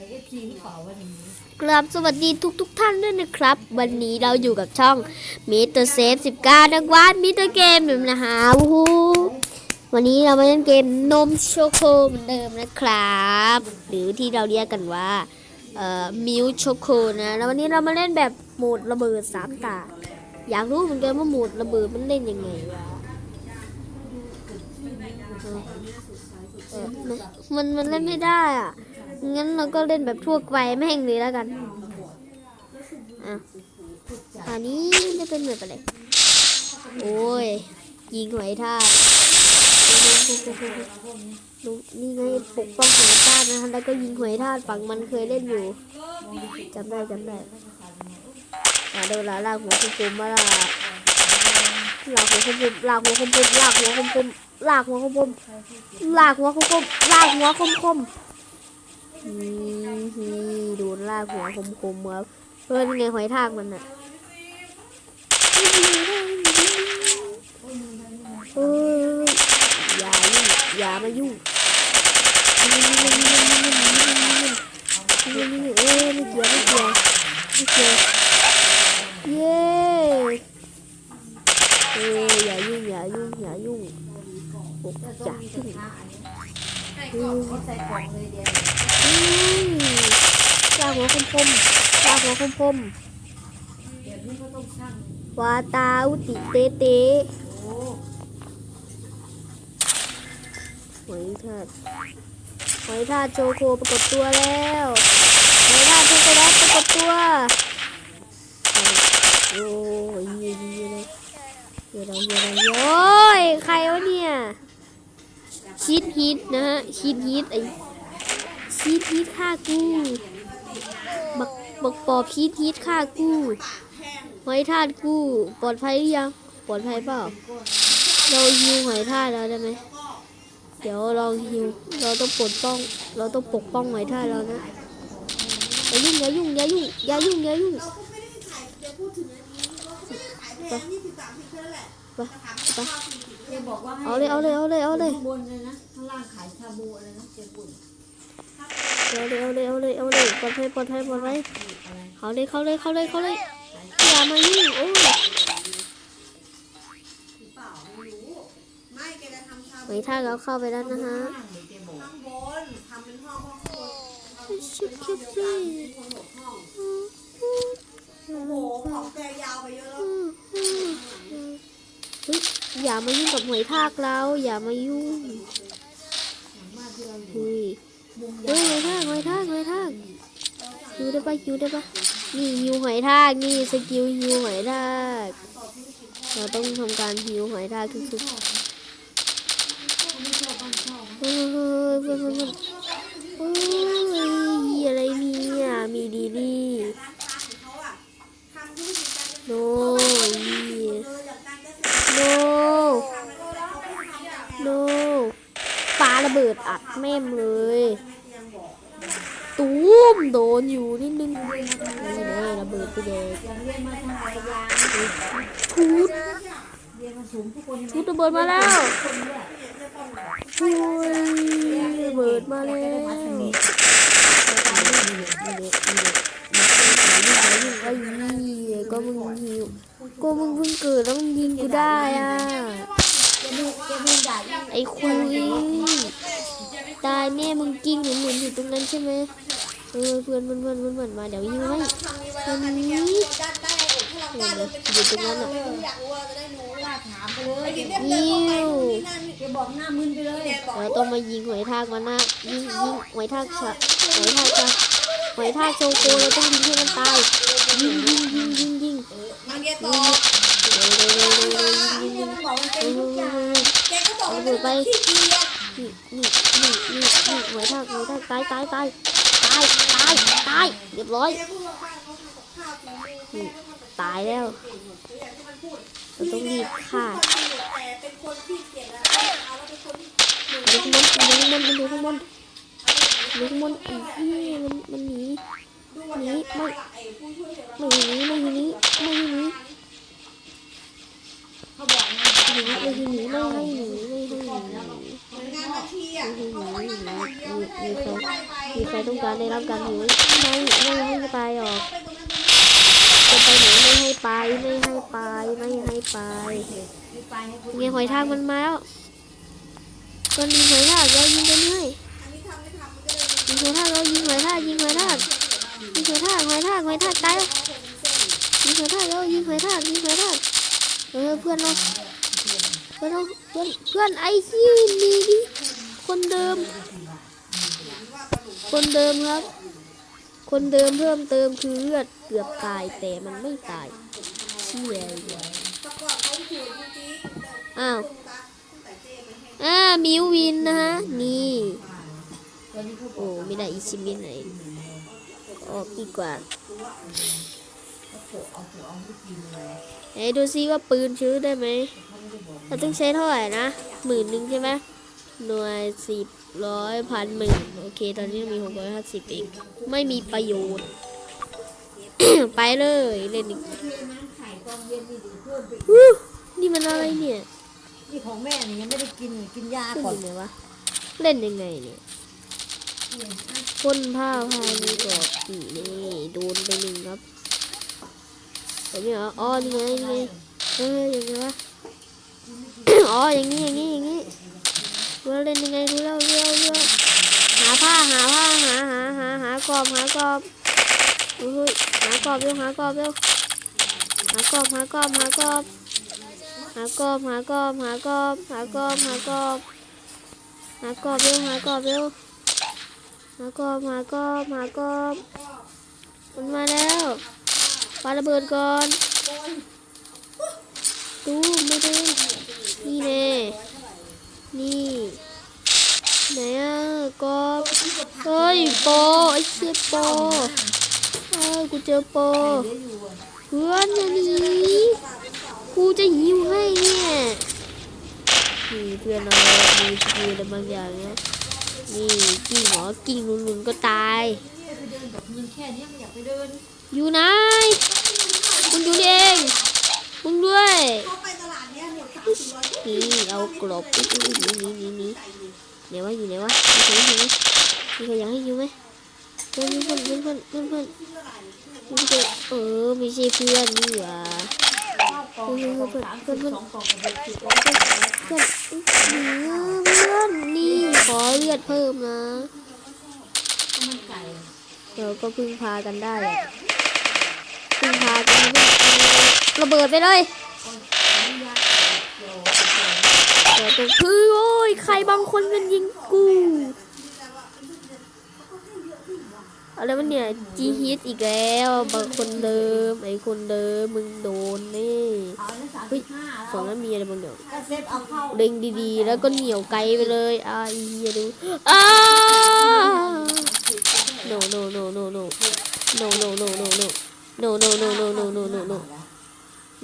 ส่เอฟซีหรือเปล่าวันนี้กราบสวัสดีทุกทุกท่านด้วยนะครับ วันนี้เราอยู่กับช่องมิเตอร์เซฟ19นักวาดมิเตอร์เกมนะฮะวู้ฮู้วันนี้เรามาเล่นเกมนมโชโคเหมือนเดิมนะครับ หรือที่เราเรียกกันว่าเอ่อมิลโชโคนะแล้ววันนี้เรามาเล่นแบบโหมดระเบิดสามตา อยากรู้เหมือนกันว่าโหมดระเบิดมันเล่นยังไงมันมันเล่นไม่ได้อะ งั้นเราก็เล่นแบบทั่วไปแม่งเลยแล้วกัน อะอันนี้จะเป็นแบบอะไร โอ้ย ยิงหอยทากดูนี่ไงปกป้องหอยทากนะคะแล้วก็ยิงหอยทากฝั่งมันเคยเล่นอยู่จำได้จำได้อะเดี๋ยวลาลากหัวคุมๆมาละลากหัวคุมๆลากหัวคุมๆลากหัวคุมๆลากหัวคุมๆลากหัวคุมๆลากหัวคุมๆนี่ นี่ดูลากหัวคมๆครับเพื่อนไงหอยทากมันอะเอ้ยอย่ายุ่งอย่ามายุ่งนี่นี่นี่นี่นี่นี่นี่เอ้ยไม่เกี่ยวไม่เกี่ยวไม่เกี่ยวเย้เอ้ยอย่ายุ่งอย่ายุ่งอย่ายุ่งโอ้อย่ายุ่งเขา ใส่กล่องเลยเดียวอืมลาหัวคมคมๆลาหัวคมคมเดี๋ยวนี้ก็ต้องช่างวาตาอุติเตเตโอ้หอยทาดหอยทาดโชโคปรากฏตัวแล้วหอยทาดโชโกแลตปรากฏตัวโอ้ยเยี่ยเยี่ยเลยเยี่ยเลยเยี่ยเลยโอ้ยใครวะเนี่ย ชีดฮิตนะฮะชีดฮิตไอชีดฮิตฆ่ากูบักบักปอบชีดฮิตฆ่ากูหอยทาดกูปลอดภัยหรือยังปลอดภัยเปล่า เราฮิวหอยทาดแล้วได้ไหมเดี๋ยวเราฮิวเราต้องปกป้อง เราต้องปกป้องหอยทาดเรานะอย่ายุ่งอย่ายุ่งอย่ายุ่งอย่ายุ่งอย่ายุ่งไปไป ไปเดี๋ยวบอกว่าให้เอาเลยเอาเลยเอาเลยเอาเลยข้างบนเลยนะข้างล่างขายชาบูอะไรนะเจ็บปุ่นเอาเลยเอาเลยเอาเลยเอาเลยปลอดภัยปลอดภัยปลอดภัยอะไรเขาเลยเขาเลยเขาเลยเขาเลยอย่ามายุ่งโอ้ยไม่แกจะทำชาหอยทาดเราเข้าไปแล้วนะฮะข้างเลยเจ๊บอกข้างบนทำเป็นห้องห้องข้างบนชิคกี้พายคนหกห้องโอ้โหของแกยาวไปเยอะแล้วเฮ้ย อย่ามายุ่งกับหอยทากเรา อย่ามายุ่งเฮ้ยเฮ้ยหอยทากหอยทากหอยทากฮิวได้ปะฮิวได้ปะนี่ฮิวหอยทากนี่สกิลฮิวหอยทากเราต้องทำการฮิวหอยทากทุกๆเฮ้ยเฮ้ยเพื่อนเพื่อนเพื่อนโอ้ยอะไรเนี่ยมีดีนี่เขาอะทำธุรกิจการเกษตรโน้ยเออจากการเกษตรโน้ ระเบิดอัดแม่มเลย ตูมโดนอยู่นิดนึงนี่แน่ระเบิดไปเด็กอยคูดเรียนมาสูงทุกคนทูดระเบิดมาแล้วคนเนี่ยช่วยระเบิดมาแล้วไอ้ยี่ก็มึงหิวก็มึงเพิ่งเกิดแล้วมึงยิงกูได้อะไอ้คุย ตายแม่มึงกิ้งหมุนหมุนอยู่ตรงนั้นใช่ไหมเออเพื่อนเพื่อนเพื่อนเพื่อนเพื่อนมาเดี๋ยวยิงให้ทำนี้ไว้แล้วค่ะที่แกพูดด้านใต้อกถ้าเรากล้าเดินไปอยู่ตรงนั้นอะอยากรู้ว่าจะได้รู้กล้าถามไปเลยไอ้ดิเรียบเดินเข้าไปนู่นนี่นั่นนี่แกบอกหน้ามึนไปเลยแกบอกเราต้องมายิงหอยทากมันนะยิงยิงหอยทากชะหอยทากชะหอยทากโชโกเราต้องยิงให้มันตายยิงยิงยิงยิงยิงมันแกตอบเร็วเร็วเร็วเร็วเร็วยิงยิงยิงมันบอกมันเป็นทุกอย่างแกก็บอกมันเป็นขี้เกียจนี่นี่นี่นี่นี่หอยทากหอยทากตายตายตายตายตายตายเรียบร้อยแกพูดว่าบ้านเขาทำกับข้าวกินเองแม่ก็ทำกับตายแล้วตัวอย่างที่มันพูดเราต้องรีบฆ่าแต่เป็นคนที่เกียจแล้วเอาแล้วเป็นคนที่หนึ่งดูข้างบนดูข้างบนดูข้างบนดูข้างบนอีกนี่มันมันหนีดูวันนี้ไม่ไอ้ผู้ช่วยเสร็จแล้วไม่หนีไม่หนีไม่หนีเขาบอก นี่นี่นี่นี่นี่ไว้ได้ไว้ได้ตายตายตายตายตายตายเรียบร้อยตายแล้วเราต้องรีบฆ่าดูนมังบนดูข้นมันดูข้างบนดูข้างบนอีกที่มันมันหนีหนีไม่ไม่หนีไม่หนีไม่หนีไม่หนีไม่หนีไม่หนีไม่หนี มีใครต้องการได้รับการหิวไม่ไม่ให้ไปหรอกจะไปไหนไม่ให้ไปไม่ให้ไปไม่ให้ไปเงี้ยหอยทากมันมาแล้วก็ยิงหอยทากเรายิงกันเลยอันนี้ทำไม่ทำมันก็เลยยิงหอยทากเรายิงหอยทากยิงหอยทากยิงหอยทากหอยทากหอยทากตายแล้วยิงหอยทากเรายิงหอยทากยิงหอยทากเออเพื่อนเรา พื่อนเพื่อนเพื่อนไอ้ที่มีดิคนเดิม คนเดิมครับ คนเดิมเพิ่มเติมคือเลือดเกือบตายแต่มันไม่ตายเชี่ยแต่ก่อนเขาสวยจริงๆอ้าวอ่ามิววินนะฮะ นี่ โอ้ไม่ได้อีชิมินไหนออกดีกว่า ไหนดูซิว่าปืนชื้อได้ไหม เราต้องใช้เท่าไหร่นะหมื่นหนึ่งใช่ไหมหน่วยสิบร้อยพันหมื่นโอเค ตอนนี้มีหกร้อยห้าสิบเอง ไม่มีประโยชน์ ไปเลยเล่นอีกเทน้ำไข่ตอนเย็นนี่เดี๋ยวเพิ่มไปอีกอู้นี่มันอะไรเนี่ย นี่ของแม่นี่ยังไม่ได้กินเลยกินยาขึ้นก่ออนยู่ไหนวะ เล่นยังไงเนี่ยพ่นผ้าพามีกรอบนี่นี่โดนไปหนึ่งครับ แบบนี้เหรอ อ๋อ นี่ไง นี่ไงเออยังไงวะ อ๋อ อย่างนี้อย่างนี้อย่างนี้ดูแล้วเล่นยังไงดูแล้วเร็วเร็วหาผ้าหาผ้าหาหาหาหากรอบหากรอบเฮ้ยหากรอบเร็วหากรอบเร็วหากรอบหากรอบหากรอบหากรอบหากรอบหากรอบหากรอบหากรอบหากรอบเร็วหากรอบเร็วหากรอบหากรอบหากรอบมันมาแล้ว ปาระเบิดก่อนตู้ไม่ได้นี่แน่นี่ไหนอะกอบเฮ้ยโปไอ้เชี่ยโปเอ้ยกูเจอโปเพื่อนอย่กูจะหิวให้เนี่ยนี่เพื่อนเรามีสกิลอะไรบางอย่างเนี่ยนี่กิ่งหมอกิ่งหนุนๆก็ตายเดินกับเงินแค่นี้ไม่อยากไปเดิน อยู่ไหนมึงอยู่เองมึงด้วยเขาไปตลาดเนี้ยหมดสามสี่ร้อยนี่เอากรอบอุ๊ยอุ๊ยอุ๊ยนี่นี่นี่ไหนวะอยู่ไหนวะมีใครอยู่ไหมมีใครอยากให้อยู่ไหมเพื่อนเพื่อนเพื่อนเพื่อนเพื่อนเพื่อนเพื่อนเออไม่ใช่เพื่อนนี่หว่าข้าวกล่องกล่องสามสิบสองกล่องกับเด็กสิบร้อยเพื่อนเพื่อนเพื่อนนี่ขอเลือดเพิ่มนะข้าวมันไก่เราก็พึ่งพากันได้แหละ พึ่งพากันได้ระเบิดไปเลยเดี๋ยวตรงคือโอ้ยใครบางคนมันยิงกูอะไรวะเนี่ยจีฮิตอีกแล้วบางคนเดิมไอ้คนเดิมมึงโดนนี่เฮ้ยสองนั้นมีอะไรบางอย่างเล็งดีๆ แล้วก็เหนียวไกลไปเลยอ่าอีเหี้ยดูอ้า no no no no no no no no no no no no no no no no no no no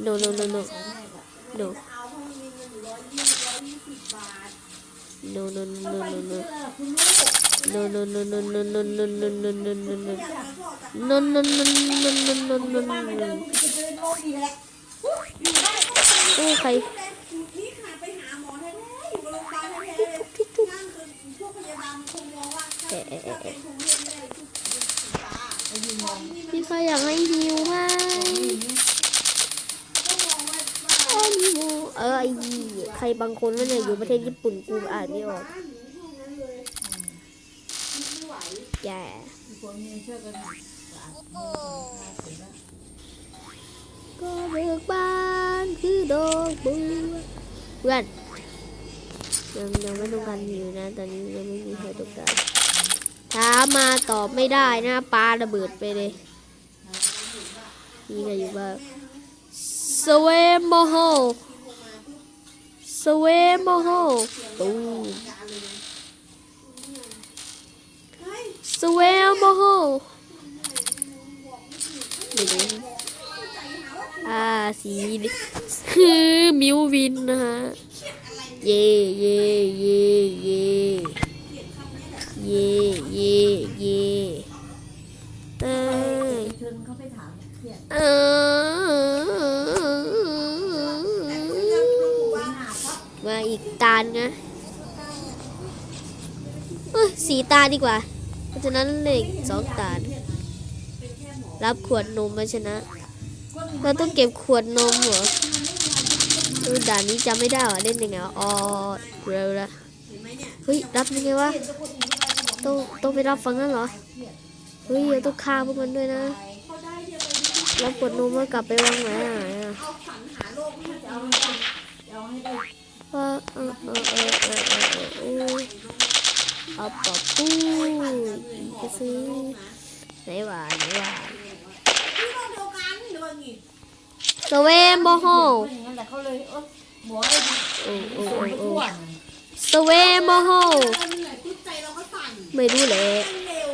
no no no no no เอาเพราะมันมีเงินอยู่ร้อยยี่สิบร้อยยี่สิบบาท no no no no ไป no เชื่ no อคุณลูก no no no no no no no no no no no no อย่างนั้นก็ออกจาก no no no no no no no บ้านไปเดิน no มันจะเดินโลกอีกแหละอยู่ได้ก็ไปโอ้ใครนี่ค่ะไปหาหมอแท้ๆอยู่โรงพยาบาลแท้ๆเลยนั่นคือพ พี่ใครอยากให้ฮิวไหมก็มองว่าว่าโอ้ฮิวเออไอใครบางคนนั่นน่ะอยู่ประเทศญี่ปุ่นกูอ่านไม่ออกแย่คนนี้เชื่อกันก็เบิกบานคือดอกบัวเพื่อนยังยังไม่ต้องการหิวนะ ตอนนี้ยังไม่มีใครต้องการ ถามาตอบไม่ได้นะปลาระเบิดไปเลยมีใครอยู่บ้างสเวมโมโฮสเวมโมโฮตูสเวมโมโฮอ่าสีนี่คือมิววินนะฮะ เย่เย่เย่เย่ เย่เย่เย่เอ้ยเชิญเขาไปถามเครียดเออมาอีกตาลนะเอ้ยสีตาดีกว่า เพราะฉะนั้นเลขสองตาลรับขวดนมมาชนะ เราต้องเก็บขวดนมเหรอด่านนี้จำไม่ได้ว่ะเล่นยังไงอ๋อเร็วละเฮ้ย รับยังไงวะ ต้องต้องไปรับฟังนั่นเหรอ เฮ้ยเราต้องฆ่าพวกมันด้วยนะ แล้วกดนมแล้วกลับไปวางไหนอะว่าเออเออเออเออเออเอาปอบปูจะซื้อไหนวะไหนวะสเวนบอฮอลสเวนบอฮอล เราเหนื่อยปุ๊บใจเราก็สั่นไม่รู้แหละเต้นเร็ว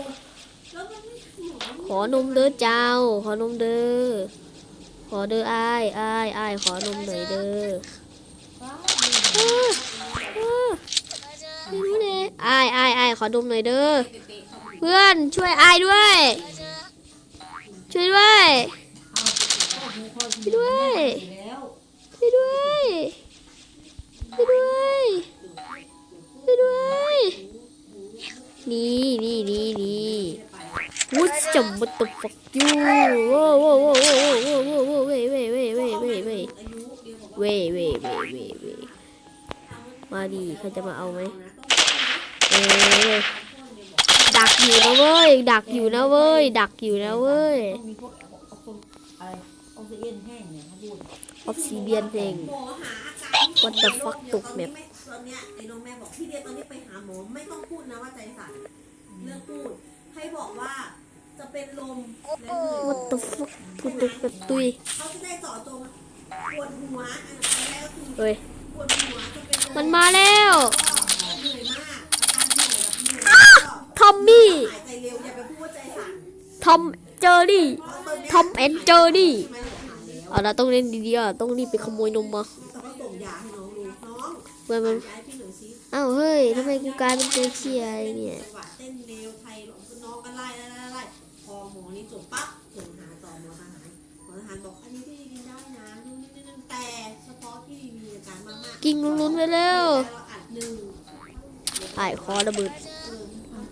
แล้วมันไม่หมอขอนมเด้อเจ้า ขอนมเด้อขอเด้ออ้ายอ้ายอ้ายขอนมหน่อยเด้ออ้าอ้าไม่รู้เลยอ้ายอ้ายอ้ายขอนมหน่อยเด้อเพื่อนช่วยอ้ายด้วย ช่วยด้วยช่วยด้วยแล้วช่วยด้วยช่วยด้วยช่วยด้วย นี่นี่นี่นี่วุ้จำมัตกฟักยูโว้โว้โว้โว้โว้โว้โว้เว้เว้ยเว้ยเว้ยเว้ยเว้ยเว้ยเว้ยเว้ยเว้ยเว้ยมาดีเขาจะมาเอาไหมเออดักอยู่นะเว้ย ดักอยู่นะเว้ย ดักอยู่นะเว้ยอออกซิเจนแห้งเนี่ยออกซิเบียนเพลงหมอหาอากตกแมปต อนเนี้ยไอ้น้องแม่บอกพี่เดียตอนนี้ไปหาหมอไม่ต้องพูดนะว่าใจสั่นเลือกพูด ให้บอกว่าจะเป็นลมและเหนื่อย What the fuck พูดตุกแบบตุยเขาจะได้เจาะจงปวดหัวอันนั้นแรกก็คือเฮ้ยปวดหัวจะเป็นลมมันมาแล้วก็เหนื่อยมากอาการเหนื่อยแบบเหนื่อยแล้วก็ทอมมี่หายใจเร็วอย่าไปพูดว่าใจสั่นทอมเจอรี่เพราะตอนเนี้ยทอมแอนเจอรี่ไม่หายแล้วเอาละต้องเล่นดีๆอะต้องรีบไปขโมยนมมาแต่ก็ส่งยาให้น้องดูน้ องเพื่อนมันยาให้พี่หน่อยสิอ้าวเฮ้ยทำไมกูกลายเป็นตัวเชียร์อะไรเนี่ยจังหวะเต้นเร็วไทยหลงน้องก็ไล่ไล่ไล่ไล่พอหมอนี่จบปั๊บส่งหาต่อหมอทหารหมอทหารบอกอันนี้พี่กินได้นะนู่นนี่นั่นแต่เฉพาะที่มีอาการมากๆกิ้งลุ้นๆไปแล้วเราอัดหนึ่งไอ้คอระเบิด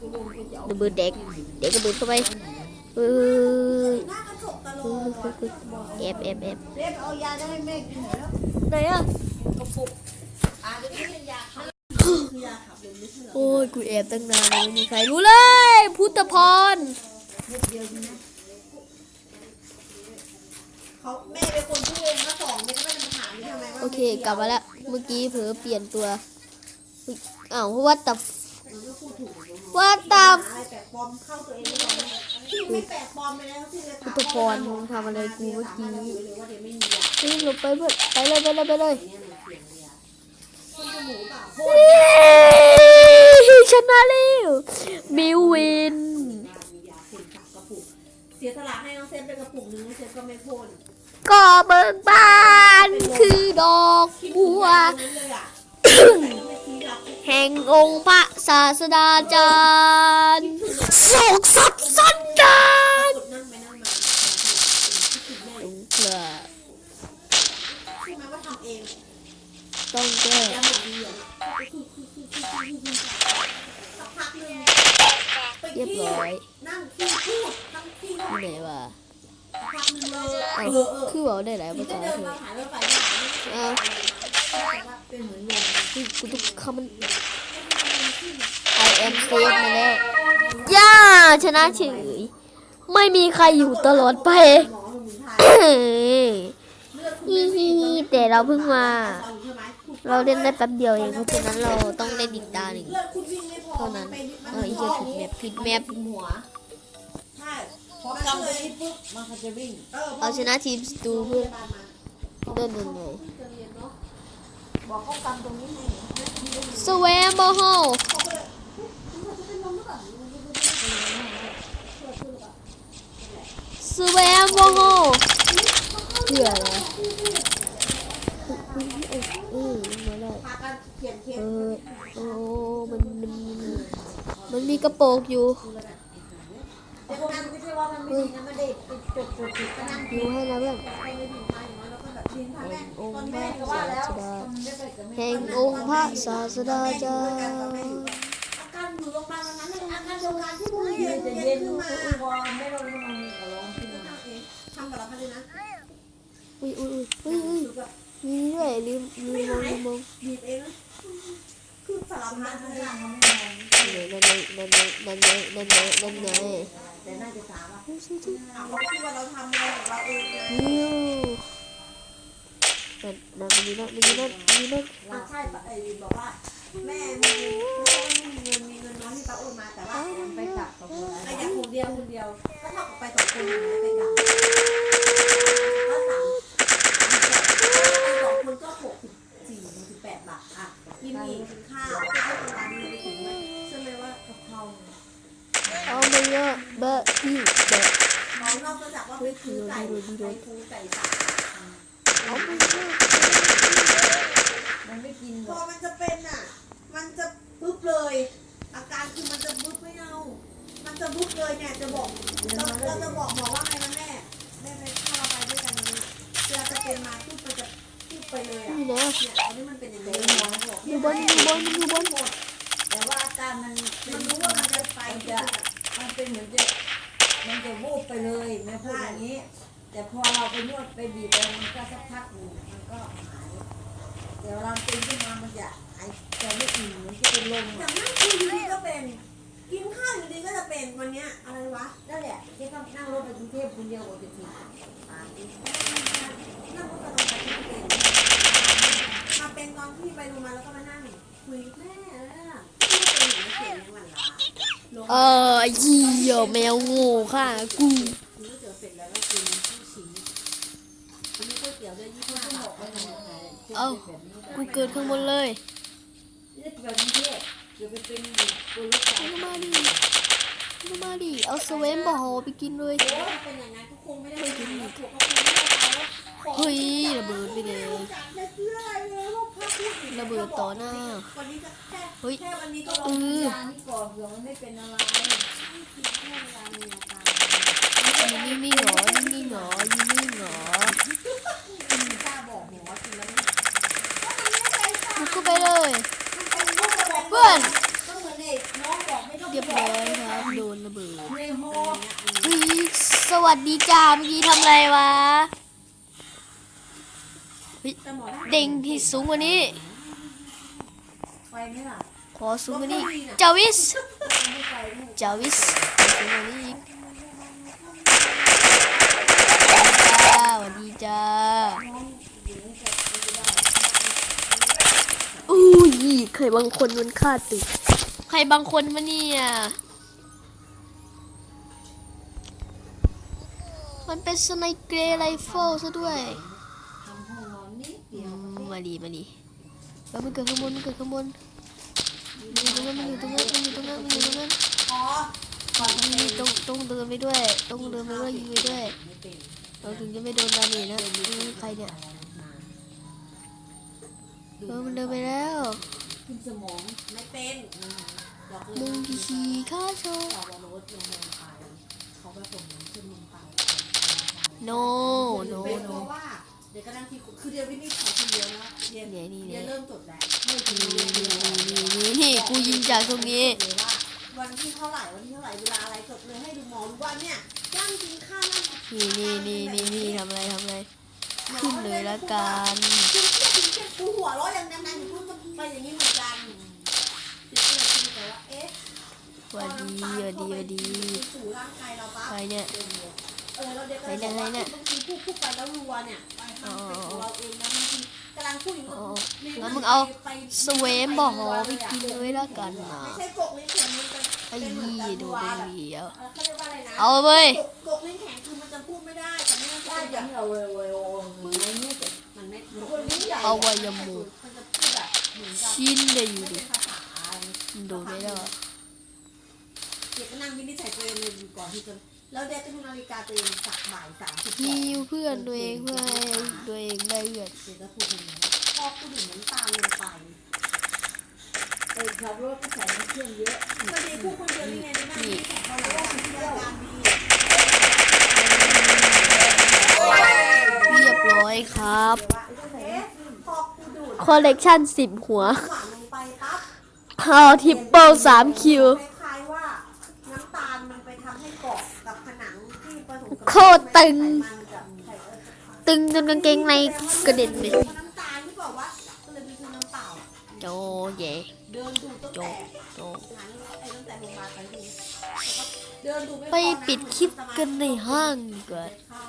กูลงกูจะเอาระเบิดเด็กเด็กระเบิดเข้าไปเออหน้ากระจกตลเอออดเออเออแอบแอบแอบเรียบเอายาได้ให้แม่กินหน่อยแล้วไหนอะกระปุก โอ้ยกูแอบตั้งนานเลยไม่มีใครรู้เลย พุทธพรเม็ดเดียวใช่ไหมเขาแม่เป็นคนพูดเองก็สองเม็ดก็ไม่ได้มาถามนี่ทำไมว่าโอเค กลับมาแล้ว เมื่อกี้เผลอเปลี่ยนตัวอุ๊ยอ้าววัดตับมันก็พูดถูกวัดตับอะไรแปลกปลอมเข้าตัวเองไม่ได้พี่ไม่แปลกปลอมไปแล้วพี่จะถามพุทธพรมึงทำอะไรกูเมื่อกี้เลยว่าเดี๋ยวไม่มียาเฮ้ยหลบไปเพื่อนไปเลยไปเลยไปเลยเนี่ยมันเสียงเลยอะค นูป่าชนะแล้วบิววิน เสียสละให้น้องเซนเป็นกระปุกนึงเซนก็ไม่พ่นก็เบิกบานคือดอกบัว แห่งองค์พระศาสดาจารย์โศกสับสันดานต้องแก้ เรียบร้อยที่ไหนวะเอาคือว่าได้หลายภาษาเลยเอาคือกูต้องคำมัน I am safe มาแล้วย่าชนะเฉยไม่มีใครอยู่ตลอดไปแต่เราเพิ่งมา เอาใช่ไหมเราเล่นได้แป๊บเดียวเองเพราะฉะนั้นเราต้องเล่นอีกตาหนึ่งเลือดคุณวิ่งไม่พอเท่านั้นมัเอออีกจะผิดแมปผิดแมปหัวใช่พอกำตัวนี้ปุ๊บมันก็จะวิ่งเออเอาชนะทีมสตูเพื่อเดินหนึ่งเลยบอกเขากำตรงนี้ให้สวมบอฮอลสวมบอฮอลเพื่ออะไเออโอ้มันมันมันมันมีกระโปงอยู่ดูให้นะเพื่อนองค์พระศาสดาแห่งองค์พระศาสดาจ้าอุ้ยอุ้ยอุ้ยอุ้ยนี่เยลืมลืมมองลืมมอง คือสารพัดข้างเลยล่างอะเขาไม่มองนั่นไงนั่นไงนั่นไงนั่นไงนั่นไงแต่น่าจะถามว่าอุ้ยชิชิเราคิดว่าเราทำอะไรของเราเองไงนิวนั่นนั่นมีนั่นมีนั่นมีนั่นเราใช่ไอ้บอกว่าแม่มีเงินมีเงินน้อยที่ป้าโอนมาแต่ว่าไปกลับกับคนไอ้อย่างคนเดียวคนเดียวก็เท่ากับไปสองคนอย่างเงี้ยไปกันก็สามไปสองคนก็หกสิบสี่สิบแปดบาทอะ กินอีกกินข้าวก็ให้ประมาณนี้ไปถึงไหมใช่ไหมว่ากะเพราเอามาเยอะเบอะที่เบอะเรานอกจากว่าไปซื้อไก่ไปซื้อไก่สับเอามาเยอะมันไม่กินหพรออกมันจะเป็นอะ มันจะปึ๊บเลย อาการคือมันจะปึ๊บไม่เอามันจะปึ๊บเลยเนี่ยจะบอกเราเราจะบอกหมอว่าไงนะแม่แม่ไปถ้าเราไปด้วยกันนี้เวลาจะเป็นมาปึ๊บมันจะปึ๊บไปเลยอะเนี่ยอันนี้มันเนอางแต่นี้หมอ บอกอยู่บนอยู่บนอยู่บนหมดแต่ว่าอาการมันมันรู้ว่ามันจะไปมันจะจะมันเป็นเหมือนจะมันจะวูบไปเลยแม่พูดอย่างนี้ แต่พอเราไปนวดไปบีบไปมันก็สักพักหนึ่งมันก็หายแต่เวลาเป็นขึ้นมามันจะหายใจไม่อิ่มมันจะเป็นลมอย่างนั่งคุยอยู่ดีก็เป็นกินข้าวอยู่ดีก็จะเป็นวันเนี้ยอะไรวะนั่นแหละที่ต้องนั่งรถไปกรุงเทพคนเดียวกว่าจะถึงตามที่นั่งรถไปตรงไหนก็เป็น มาเป็นตอนที่ไปโรงพยาบาลแล้วก็มานั่งคุยแม่แล้วที่เป็นอย่างนี้เสียงยังหวั่นล้าลงเออเหี้ยแมวโง่ค่ะกูก๋วยเตี๋ยวเสร็จแล้วก็กินที่ชีสอันนี้ก๋วยเตี๋ยวด้วยยี่ห้อต้องบบออกกไว้ไว้เลเลยยนะเอากูเกิดข้างบนเลยนี่จะแบบกรุงเทพเดี๋ยวไปเป็นตัวลูกชายมึงมาดิมึงมาดิเอาสเวนบอหอไปกินเลย โอ้ยเป็นอย่างนั้นก็คงไม่ได้กินแล้วถูกเขาคงไม่ได้เอาแล้วของ เฮ้ยระเบิดไปเลยระเบิดต่อหน้าเฮ้ยแค่วันนี้ก็ลลออนนยานี่ก่อนเผื่อมันไม่เป็นอะไรแค่เวลามีอาการอยู่นิ่งๆเหรอนิ่งๆเหรออยู่นิ่หรอไม่กล้าบอกหมอกินแล้วไม่บุกเข้าไปเลยเพื่อนเด็กน้องบอกไม่ต้องเรียบร้อยครับโดนระเบิดสวัสดีจ้าเมื่อกี้ทำไรวะ แต่หมอได้เด้งที่สูงกว่านี้ ไปไหมล่ะขอสูงกว่านี้จาวิสไม่ไปไม่จาวิสขอสูงกว่านี้อีกจ้าสวัสดีจ้าอู้ยใครบางคนมันฆ่าตึกใครบางคนมาเนี่ย มันเป็นสไนเกรไรเฟิลซะด้วย ดีมาดีแล้วมันเกิดข้างบนมันเกิดข้างบนมันอยู่ตรงนั้นมันอยู่ตรงนั้นมันอยู่ตรงนั้นมันอยู่ตรงนั้นอ๋อก่อนมันนี่ต้องต้องเดินไปด้วยต้องเดินไปด้วยยิงไปด้วยไม่เป็นเราถึงจะไม่โดนดาเมจนะอืมใครเนี่ยเออมันเดินไปแล้วขึ้นสมองไม่เป็นบอกเลยมึงที่ขี่ข้าโชว์ต่อวอลรถลงลงไปเขาไปส่งน้ำขึ้นลงไป no no เป็น เพ no ราะว่าเดี๋ยวก็นั่งที่คือเดี๋ยววินี่ขอคนเดียวนะเรียนเนี่ยนี่เรีเนี่ยยนเริ่มจดแล้วไม่ถึงนี่เรียนเดียวนี่นี่นี่กูยิงจากตรงนี้เลยว่าวันที่เท่าไหร่วันที่เท่าไหร่เวลาอะไรจดเลยให้ดูหมอรู้ว่าเนี่ยย่างกินข้าวนั่งนี่นี่นี่นี่นี่ทำอะไรทำอะไรขึ้นเลยละกันกินเที่ยกินเที่ยกูหัวเร้อยอย่างนั้นนะกูจะไปอย่างนี้เหมือนกันเดี๋ยวก็เลยคิดแต่ว่าเอ๊ะหวัดดีหวัดดีหวัดดีสู่ร่างกายเราปะใครเนี่ย เออเราเดี๋ยวก็เลยบอกว่าบางทีพูดพูดไปแล้วรัวเนี่ยมันเป็นของเราเองนะบางทีกำลังพูดอยู่อ๋อมีงั้นมึงเอาไปสเวนบอกหอไปกินเลยละกันนะไม่ใช่กกลิ้นแข็งมันเป็นไอ้ยี่โดนไปเดียวเออเขาเรียกว่าอะไรนะเอาเว้ยกกกลิ้นแข็งคือมันจะพูดไม่ได้แต่ไม่งั้นได้ได้ยัจะงเราเลยเว้ยโอ้ยไม่เนี่ยแต่มันไม่คนนี้ใหญ่เอาไว้ยมูกมันจะพูดแบบเหมือนกับชิ้นเลยอยู่ไม่ดิเป็นภาษาอะไรมันโดนไม่ได้เด็กก็นั่งวินิจฉัยตัวเองเลยอยู่ก่อนที่จะ แล้วเด็กก็ดูนาฬิกาตัวเองสักบ่ายสามสิบสฮิองวเพื่อนตัวเองเพื่อให้ตัวเองได้เลือดเด็กก็พูดอย่างนี้พ่อกูดื่มน้ำตาลลงไปเออขับรถก็ใส่น้ำเครื่องเยอะก็ดีพูดคนเดียวนี่ไงที่นั่งวินิจฉัยเขาแล้วว่ามีอาการดีเรียบร้อยครับว่าเอ๊ะพอกูดูดคอลเลกชันสิบหัว หวานลงไปปั๊บเอาทิปเปิลสามคิวคล้ายๆว่าน้ำตาลมันไปทำให้เกาะกับผนังที่ผสมกับ โคตรตึงไขมันกับไขเอ่อตึงจนกางเกงในกระเด็นเลยน้ำตาลที่บอกว่าก็เลยไปซื้อน้ำเปล่าโจเย่เดินดูตั้งแต่โจหาไอ้ตั้งแต่โรงพยาบาลไปดูแล้วก็เดินดูไม่พไปอนะปิดคลิปกันในห้างดีกว่าเข้า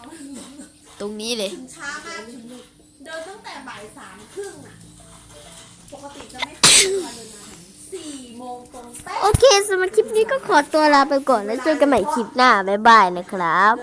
ตรงนี้เลยถึงช้ามากถึงเดินตั้งแต่บ่ายสามครึ่งอะ ปกติจะไม่เคยเดินมาเดินมาถึงสี่โมงตรงเป๊ะโอเคสำหรับคลิปนี้ก็ขอตัวลาไปก่อนแล้วเจอกันใหม่คลิปหน้า บ๊ายบายนะครับ